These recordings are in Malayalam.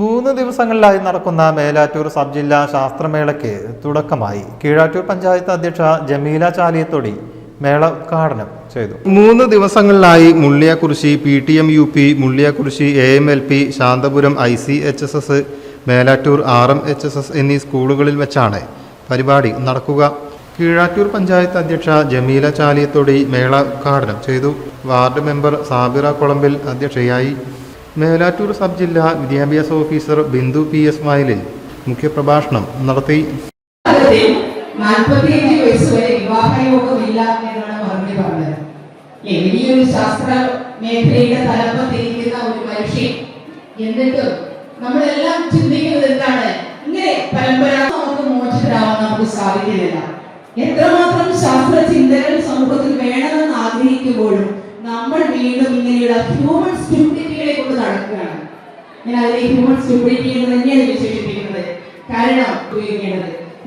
മൂന്ന് ദിവസങ്ങളിലായി നടക്കുന്ന മേലാറ്റൂർ സബ് ജില്ലാ ശാസ്ത്രമേളയ്ക്ക് തുടക്കമായി. കീഴാറ്റൂർ പഞ്ചായത്ത് അധ്യക്ഷ ജമീല ചാലിയത്തൊടി മേള ഉദ്ഘാടനം ചെയ്തു. മൂന്ന് ദിവസങ്ങളിലായി Mulliyakurissi P T M U P Mulliyakurissi A M L P Santhapuram I C H S S Melattur R M H S S എന്നീ സ്കൂളുകളിൽ വെച്ചാണ് പരിപാടി നടക്കുക. കീഴാറ്റൂർ പഞ്ചായത്ത് അധ്യക്ഷ ജമീല ചാലിയത്തൊടി മേള ഉദ്ഘാടനം ചെയ്തു. വാർഡ് മെമ്പർ സാബിറ കൊളമ്പിൽ അധ്യക്ഷയായി. മേലാറ്റൂർ സബ് ജില്ലാ വിദ്യാഭ്യാസ ഓഫീസർ ബിന്ദു പി എസ് വായലിൽ മുഖ്യപ്രഭാഷണം നടത്തി. നാൽപ്പത്തിയഞ്ച് ഒരു നമ്മളെല്ലാം ചിന്തിക്കുന്നത് എന്താണ്? ഇങ്ങനെ നമുക്ക് മോചിതരാവാൻ നമുക്ക് സാധിക്കുന്നില്ല. എത്രമാത്രം ശാസ്ത്ര ചിന്തകൾ സമൂഹത്തിൽ വേണമെന്ന് ആഗ്രഹിക്കുമ്പോഴും നമ്മൾ വീണ്ടും ഇങ്ങനെയുള്ള ഹ്യൂമൻ സ്റ്റുപ്പിഡിറ്റികളെ കൊണ്ട് നടക്കുകയാണ് കാരണം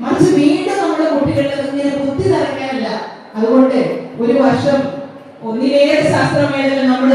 മറിച്ച് വീണ്ടും നമ്മുടെ ഇങ്ങനെ അതുകൊണ്ട് ഒരു വർഷം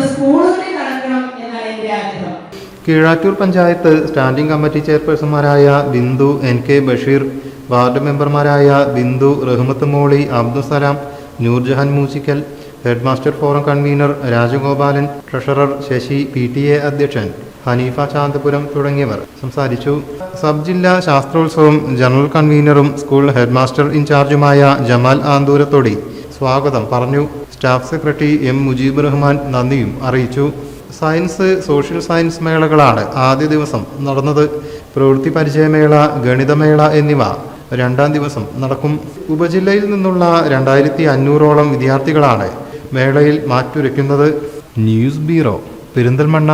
സ്കൂളുകളിൽ നടക്കണം എന്നാണ് Keezhattur panchayat standing committee ചെയർപേഴ്സൺമാരായ Bindu N K Basheer ward മെമ്പർമാരായ Bindu Rahmath Moly Abdussalam Noorjahan Moochikkal head master forum convener Rajagopalan treasurer Sasi P T A അധ്യക്ഷൻ. ഹനീഫ ചാന്തപുരം തുടങ്ങിയവർ സംസാരിച്ചു. സബ് ജില്ലാ ശാസ്ത്രോത്സവം ജനറൽ കൺവീനറും സ്കൂൾ ഹെഡ്മാസ്റ്റർ ഇൻചാർജുമായ ജമാൽ ആന്തൂരത്തോടി സ്വാഗതം പറഞ്ഞു. Staff secretary M Mujeeb Rahman നന്ദിയും അറിയിച്ചു. സയൻസ് സോഷ്യൽ സയൻസ് മേളകളാണ് ആദ്യ ദിവസം നടന്നത്. പ്രവൃത്തി പരിചയമേള ഗണിതമേള എന്നിവ രണ്ടാം ദിവസം നടക്കും. ഉപജില്ലയിൽ നിന്നുള്ള രണ്ടായിരത്തി അഞ്ഞൂറോളം വിദ്യാർത്ഥികളാണ് മേളയിൽ മാറ്റുരയ്ക്കുന്നത്. News bureau Perinthalmanna.